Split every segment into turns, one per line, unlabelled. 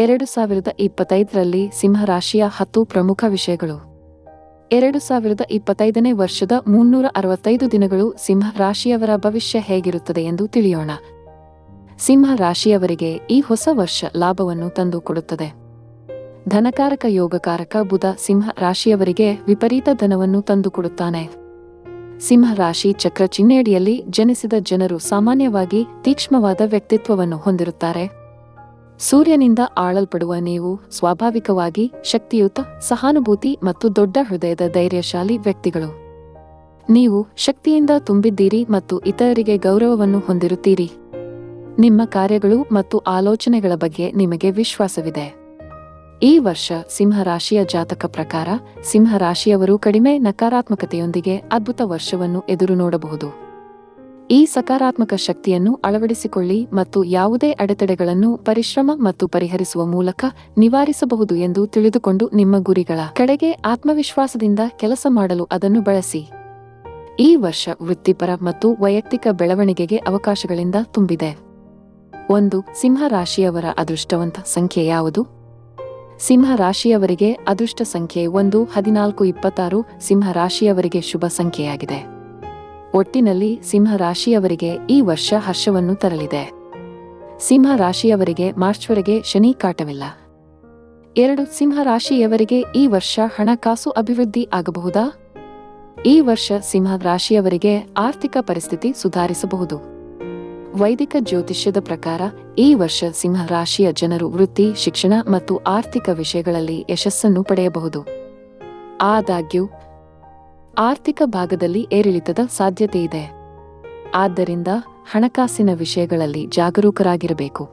ಎರಡು ಸಾವಿರದ ಇಪ್ಪತ್ತೈದರಲ್ಲಿ ಸಿಂಹರಾಶಿಯ ಹತ್ತು ಪ್ರಮುಖ ವಿಷಯಗಳು. ಎರಡು ಸಾವಿರದ ಇಪ್ಪತ್ತೈದನೇ ವರ್ಷದ ಮುನ್ನೂರ ಅರವತ್ತೈದು ದಿನಗಳು ಸಿಂಹ ರಾಶಿಯವರ ಭವಿಷ್ಯ ಹೇಗಿರುತ್ತದೆ ಎಂದು ತಿಳಿಯೋಣ. ಸಿಂಹ ರಾಶಿಯವರಿಗೆ ಈ ಹೊಸ ವರ್ಷ ಲಾಭವನ್ನು ತಂದುಕೊಡುತ್ತದೆ. ಧನಕಾರಕ ಯೋಗಕಾರಕ ಬುಧ ಸಿಂಹ ರಾಶಿಯವರಿಗೆ ವಿಪರೀತ ಧನವನ್ನು ತಂದುಕೊಡುತ್ತಾನೆ. ಸಿಂಹ ರಾಶಿ ಚಕ್ರ ಚಿಹ್ನೆಯಡಿಯಲ್ಲಿ ಜನಿಸಿದ ಜನರು ಸಾಮಾನ್ಯವಾಗಿ ತೀಕ್ಷ್ಮವಾದ ವ್ಯಕ್ತಿತ್ವವನ್ನು ಹೊಂದಿರುತ್ತಾರೆ. ಸೂರ್ಯನಿಂದ ಆಳಲ್ಪಡುವ ನೀವು ಸ್ವಾಭಾವಿಕವಾಗಿ ಶಕ್ತಿಯುತ, ಸಹಾನುಭೂತಿ ಮತ್ತು ದೊಡ್ಡ ಹೃದಯದ ಧೈರ್ಯಶಾಲಿ ವ್ಯಕ್ತಿಗಳು. ನೀವು ಶಕ್ತಿಯಿಂದ ತುಂಬಿದ್ದೀರಿ ಮತ್ತು ಇತರರಿಗೆ ಗೌರವವನ್ನು ಹೊಂದಿರುತ್ತೀರಿ. ನಿಮ್ಮ ಕಾರ್ಯಗಳು ಮತ್ತು ಆಲೋಚನೆಗಳ ಬಗ್ಗೆ ನಿಮಗೆ ವಿಶ್ವಾಸವಿದೆ. ಈ ವರ್ಷ ಸಿಂಹರಾಶಿಯ ಜಾತಕ ಪ್ರಕಾರ ಸಿಂಹರಾಶಿಯವರು ಕಡಿಮೆ ನಕಾರಾತ್ಮಕತೆಯೊಂದಿಗೆ ಅದ್ಭುತ ವರ್ಷವನ್ನು ಎದುರು ನೋಡಬಹುದು. ಈ ಸಕಾರಾತ್ಮಕ ಶಕ್ತಿಯನ್ನು ಅಳವಡಿಸಿಕೊಳ್ಳಿ ಮತ್ತು ಯಾವುದೇ ಅಡೆತಡೆಗಳನ್ನು ಪರಿಶ್ರಮ ಮತ್ತು ಪರಿಹರಿಸುವ ಮೂಲಕ ನಿವಾರಿಸಬಹುದು ಎಂದು ತಿಳಿದುಕೊಂಡು ನಿಮ್ಮ ಗುರಿಗಳ ಕಡೆಗೆ ಆತ್ಮವಿಶ್ವಾಸದಿಂದ ಕೆಲಸ ಮಾಡಲು ಅದನ್ನು ಬಳಸಿ. ಈ ವರ್ಷ ವೃತ್ತಿಪರ ಮತ್ತು ವೈಯಕ್ತಿಕ ಬೆಳವಣಿಗೆಗೆ ಅವಕಾಶಗಳಿಂದ ತುಂಬಿದೆ. ಒಂದು, ಸಿಂಹ ರಾಶಿಯವರ ಅದೃಷ್ಟವಂತ ಸಂಖ್ಯೆ ಯಾವುದು? ಸಿಂಹ ರಾಶಿಯವರಿಗೆ ಅದೃಷ್ಟ ಸಂಖ್ಯೆ ಒಂದು, ಹದಿನಾಲ್ಕು, ಇಪ್ಪತ್ತಾರು, ಸಿಂಹ ರಾಶಿಯವರಿಗೆ ಶುಭ ಸಂಖ್ಯೆಯಾಗಿದೆ. ಒಟ್ಟಿನಲ್ಲಿ ಸಿಂಹ ರಾಶಿಯವರಿಗೆ ಈ ವರ್ಷ ಹರ್ಷವನ್ನು ತರಲಿದೆ. ಸಿಂಹ ರಾಶಿಯವರಿಗೆ ಮಾರ್ಚ್ವರೆಗೆ ಶನಿ ಕಾಟವಿಲ್ಲ. ಎರಡು ಸಿಂಹ ರಾಶಿಯವರಿಗೆ ಈ ವರ್ಷ ಹಣಕಾಸು ಅಭಿವೃದ್ಧಿ ಆಗಬಹುದಾ? ಈ ವರ್ಷ ಸಿಂಹ ರಾಶಿಯವರಿಗೆ ಆರ್ಥಿಕ ಪರಿಸ್ಥಿತಿ ಸುಧಾರಿಸಬಹುದು. ವೈದಿಕ ಜ್ಯೋತಿಷ್ಯದ ಪ್ರಕಾರ ಈ ವರ್ಷ ಸಿಂಹ ರಾಶಿಯ ಜನರು ವೃತ್ತಿ, ಶಿಕ್ಷಣ ಮತ್ತು ಆರ್ಥಿಕ ವಿಷಯಗಳಲ್ಲಿ ಯಶಸ್ಸನ್ನು ಪಡೆಯಬಹುದು. ಆದಾಗ್ಯೂ ಆರ್ಥಿಕ ಭಾಗದಲ್ಲಿ ಏರಿಳಿತದ ಸಾಧ್ಯತೆಯಿದೆ. ಆದ್ದರಿಂದ ಹಣಕಾಸಿನ ವಿಷಯಗಳಲ್ಲಿ ಜಾಗರೂಕರಾಗಿರಬೇಕು.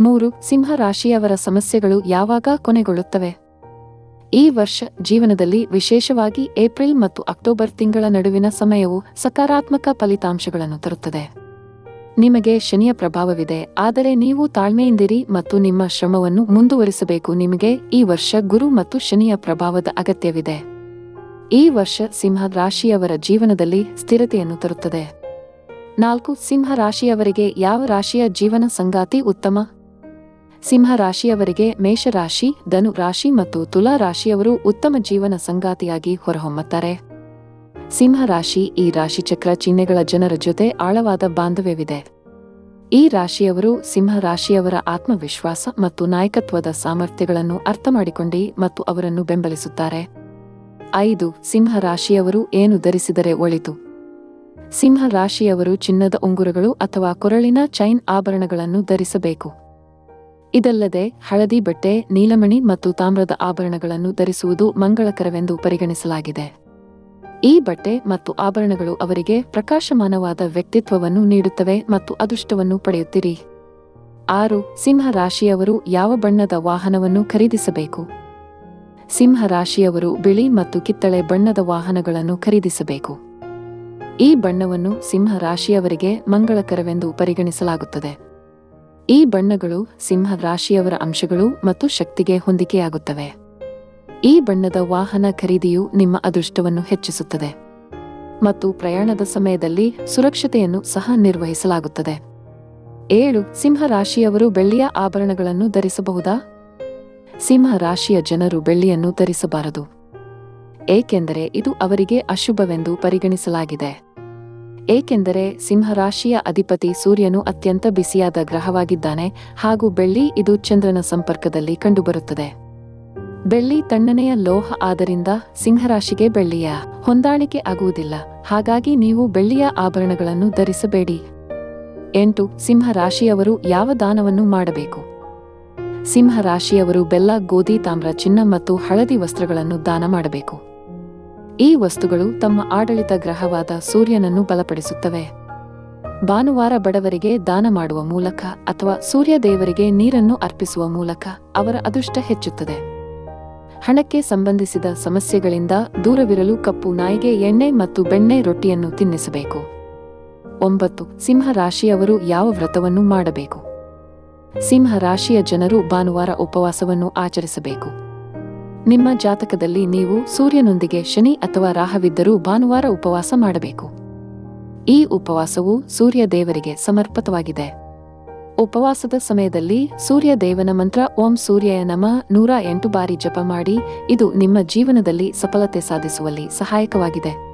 ಮೂರು, ಸಿಂಹ ರಾಶಿಯವರ ಸಮಸ್ಯೆಗಳು ಯಾವಾಗ ಕೊನೆಗೊಳ್ಳುತ್ತವೆ? ಈ ವರ್ಷ ಜೀವನದಲ್ಲಿ ವಿಶೇಷವಾಗಿ ಏಪ್ರಿಲ್ ಮತ್ತು ಅಕ್ಟೋಬರ್ ತಿಂಗಳ ನಡುವಿನ ಸಮಯವು ಸಕಾರಾತ್ಮಕ ಫಲಿತಾಂಶಗಳನ್ನು ತರುತ್ತದೆ. ನಿಮಗೆ ಶನಿಯ ಪ್ರಭಾವವಿದೆ, ಆದರೆ ನೀವು ತಾಳ್ಮೆಯಿಂದಿರಿ ಮತ್ತು ನಿಮ್ಮ ಶ್ರಮವನ್ನು ಮುಂದುವರಿಸಬೇಕು. ನಿಮಗೆ ಈ ವರ್ಷ ಗುರು ಮತ್ತು ಶನಿಯ ಪ್ರಭಾವದ ಅಗತ್ಯವಿದೆ. ಈ ವರ್ಷ ಸಿಂಹ ರಾಶಿಯವರ ಜೀವನದಲ್ಲಿ ಸ್ಥಿರತೆಯನ್ನು ತರುತ್ತದೆ. ನಾಲ್ಕು ಸಿಂಹ ರಾಶಿಯವರಿಗೆ ಯಾವ ರಾಶಿಯ ಜೀವನ ಸಂಗಾತಿ ಉತ್ತಮ? ಸಿಂಹ ರಾಶಿಯವರಿಗೆ ಮೇಷರಾಶಿ ಧನು ರಾಶಿ ಮತ್ತು ತುಲಾ ರಾಶಿಯವರು ಉತ್ತಮ ಜೀವನ ಸಂಗಾತಿಯಾಗಿ ಹೊರಹೊಮ್ಮುತ್ತಾರೆ. ಸಿಂಹ ರಾಶಿ ಈ ರಾಶಿಚಕ್ರ ಚಿಹ್ನೆಗಳ ಜನರ ಜೊತೆ ಆಳವಾದ ಬಾಂಧವ್ಯವಿದೆ. ಈ ರಾಶಿಯವರು ಸಿಂಹ ರಾಶಿಯವರ ಆತ್ಮವಿಶ್ವಾಸ ಮತ್ತು ನಾಯಕತ್ವದ ಸಾಮರ್ಥ್ಯಗಳನ್ನು ಅರ್ಥಮಾಡಿಕೊಂಡಿ ಮತ್ತು ಅವರನ್ನು ಬೆಂಬಲಿಸುತ್ತಾರೆ. ಐದು ಸಿಂಹ ರಾಶಿಯವರು ಏನು ಧರಿಸಿದರೆ ಒಳಿತು? ಸಿಂಹ ರಾಶಿಯವರು ಚಿನ್ನದ ಉಂಗುರಗಳು ಅಥವಾ ಕೊರಳಿನ ಚೈನ್ ಆಭರಣಗಳನ್ನು ಧರಿಸಬೇಕು. ಇದಲ್ಲದೆ, ಹಳದಿ ಬಟ್ಟೆ, ನೀಲಮಣಿ ಮತ್ತು ತಾಮ್ರದ ಆಭರಣಗಳನ್ನು ಧರಿಸುವುದು ಮಂಗಳಕರವೆಂದು ಪರಿಗಣಿಸಲಾಗಿದೆ. ಈ ಬಟ್ಟೆ ಮತ್ತು ಆಭರಣಗಳು ಅವರಿಗೆ ಪ್ರಕಾಶಮಾನವಾದ ವ್ಯಕ್ತಿತ್ವವನ್ನು ನೀಡುತ್ತವೆ ಮತ್ತು ಅದೃಷ್ಟವನ್ನು ಪಡೆಯುತ್ತೀರಿ. ಆರು ಸಿಂಹ ರಾಶಿಯವರು ಯಾವ ಬಣ್ಣದ ವಾಹನವನ್ನು ಖರೀದಿಸಬೇಕು? ಸಿಂಹ ರಾಶಿಯವರು ಬಿಳಿ ಮತ್ತು ಕಿತ್ತಳೆ ಬಣ್ಣದ ವಾಹನಗಳನ್ನು ಖರೀದಿಸಬೇಕು. ಈ ಬಣ್ಣವನ್ನು ಸಿಂಹ ರಾಶಿಯವರಿಗೆ ಮಂಗಳಕರವೆಂದು ಪರಿಗಣಿಸಲಾಗುತ್ತದೆ. ಈ ಬಣ್ಣಗಳು ಸಿಂಹ ರಾಶಿಯವರ ಅಂಶಗಳು ಮತ್ತು ಶಕ್ತಿಗೆ ಹೊಂದಿಕೆಯಾಗುತ್ತವೆ. ಈ ಬಣ್ಣದ ವಾಹನ ಖರೀದಿಯು ನಿಮ್ಮ ಅದೃಷ್ಟವನ್ನು ಹೆಚ್ಚಿಸುತ್ತದೆ. ಮತ್ತು ಪ್ರಯಾಣದ ಸಮಯದಲ್ಲಿ ಸುರಕ್ಷತೆಯನ್ನು ಸಹ ನಿರ್ವಹಿಸಲಾಗುತ್ತದೆ. ಏಳು ಸಿಂಹ ರಾಶಿಯವರು ಬೆಳ್ಳಿಯ ಆಭರಣಗಳನ್ನು ಧರಿಸಬಹುದಾ? ಸಿಂಹ ರಾಶಿಯ ಜನರು ಬೆಳ್ಳಿಯನ್ನು ಧರಿಸಬಾರದು. ಏಕೆಂದರೆ ಇದು ಅವರಿಗೆ ಅಶುಭವೆಂದು ಪರಿಗಣಿಸಲಾಗಿದೆ. ಏಕೆಂದರೆ ಸಿಂಹರಾಶಿಯ ಅಧಿಪತಿ ಸೂರ್ಯನು ಅತ್ಯಂತ ಬಿಸಿಯಾದ ಗ್ರಹವಾಗಿದ್ದಾನೆ ಹಾಗೂ ಬೆಳ್ಳಿ ಇದು ಚಂದ್ರನ ಸಂಪರ್ಕದಲ್ಲಿ ಕಂಡುಬರುತ್ತದೆ. ಬೆಳ್ಳಿ ತಣ್ಣನೆಯ ಲೋಹ ಆದ್ದರಿಂದ ಸಿಂಹರಾಶಿಗೆ ಬೆಳ್ಳಿಯ ಹೊಂದಾಣಿಕೆ ಆಗುವುದಿಲ್ಲ, ಹಾಗಾಗಿ ನೀವು ಬೆಳ್ಳಿಯ ಆಭರಣಗಳನ್ನು ಧರಿಸಬೇಡಿ. ಎಂಟು, ಸಿಂಹರಾಶಿಯವರು ಯಾವ ದಾನವನ್ನು ಮಾಡಬೇಕು? ಸಿಂಹ ರಾಶಿಯವರು ಬೆಲ್ಲ, ಗೋಧಿ, ತಾಮ್ರ, ಚಿನ್ನ ಮತ್ತು ಹಳದಿ ವಸ್ತ್ರಗಳನ್ನು ದಾನ ಮಾಡಬೇಕು. ಈ ವಸ್ತುಗಳು ತಮ್ಮ ಆಡಳಿತ ಗ್ರಹವಾದ ಸೂರ್ಯನನ್ನು ಬಲಪಡಿಸುತ್ತವೆ. ಭಾನುವಾರ ಬಡವರಿಗೆ ದಾನ ಮಾಡುವ ಮೂಲಕ ಅಥವಾ ಸೂರ್ಯ ದೇವರಿಗೆ ನೀರನ್ನು ಅರ್ಪಿಸುವ ಮೂಲಕ ಅವರ ಅದೃಷ್ಟ ಹೆಚ್ಚುತ್ತದೆ. ಹಣಕ್ಕೆ ಸಂಬಂಧಿಸಿದ ಸಮಸ್ಯೆಗಳಿಂದ ದೂರವಿರಲು ಕಪ್ಪು ನಾಯಿಗೆ ಎಣ್ಣೆ ಮತ್ತು ಬೆಣ್ಣೆ ರೊಟ್ಟಿಯನ್ನು ತಿನ್ನಿಸಬೇಕು. ಒಂಬತ್ತು ಸಿಂಹ ರಾಶಿಯವರು ಯಾವ ವ್ರತವನ್ನು ಮಾಡಬೇಕು? ಸಿಂಹ ರಾಶಿಯ ಜನರು ಭಾನುವಾರ ಉಪವಾಸವನ್ನು ಆಚರಿಸಬೇಕು. ನಿಮ್ಮ ಜಾತಕದಲ್ಲಿ ನೀವು ಸೂರ್ಯನೊಂದಿಗೆ ಶನಿ ಅಥವಾ ರಾಹವಿದ್ದರೂ ಭಾನುವಾರ ಉಪವಾಸ ಮಾಡಬೇಕು. ಈ ಉಪವಾಸವು ಸೂರ್ಯ ದೇವರಿಗೆ ಸಮರ್ಪಿತವಾಗಿದೆ ಉಪವಾಸದ ಸಮಯದಲ್ಲಿ ಸೂರ್ಯ ದೇವನ ಮಂತ್ರ ಓಂ ಸೂರ್ಯಯ ನಮ ನೂರ ಎಂಟು ಬಾರಿ ಜಪ ಮಾಡಿ ಇದು ನಿಮ್ಮ ಜೀವನದಲ್ಲಿ ಸಫಲತೆ ಸಾಧಿಸುವಲ್ಲಿ ಸಹಾಯಕವಾಗಿದೆ.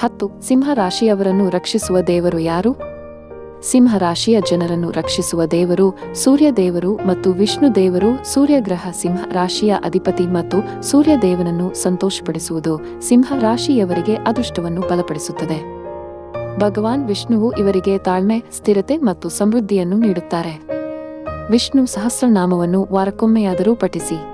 ಹತ್ತು, ಸಿಂಹ ರಾಶಿಯವರನ್ನು ರಕ್ಷಿಸುವ ದೇವರು ಯಾರು? ಸಿಂಹ ರಾಶಿಯ ಜನರನ್ನು ರಕ್ಷಿಸುವ ದೇವರು ಸೂರ್ಯ ದೇವರು ಮತ್ತು ವಿಷ್ಣು ದೇವರು ಸೂರ್ಯಗ್ರಹ ಸಿಂಹ ರಾಶಿಯ ಅಧಿಪತಿ ಮತ್ತು ಸೂರ್ಯ ದೇವನನ್ನು ಸಂತೋಷಪಡಿಸುವುದು ಸಿಂಹ ರಾಶಿಯವರಿಗೆ ಅದೃಷ್ಟವನ್ನು ಬಲಪಡಿಸುತ್ತದೆ. ಭಗವಾನ್ ವಿಷ್ಣುವು ಇವರಿಗೆ ತಾಳ್ಮೆ, ಸ್ಥಿರತೆ ಮತ್ತು ಸಮೃದ್ಧಿಯನ್ನು ನೀಡುತ್ತಾರೆ. ವಿಷ್ಣು ಸಹಸ್ರನಾಮವನ್ನು ವಾರಕ್ಕೊಮ್ಮೆಯಾದರೂ ಪಠಿಸಿ.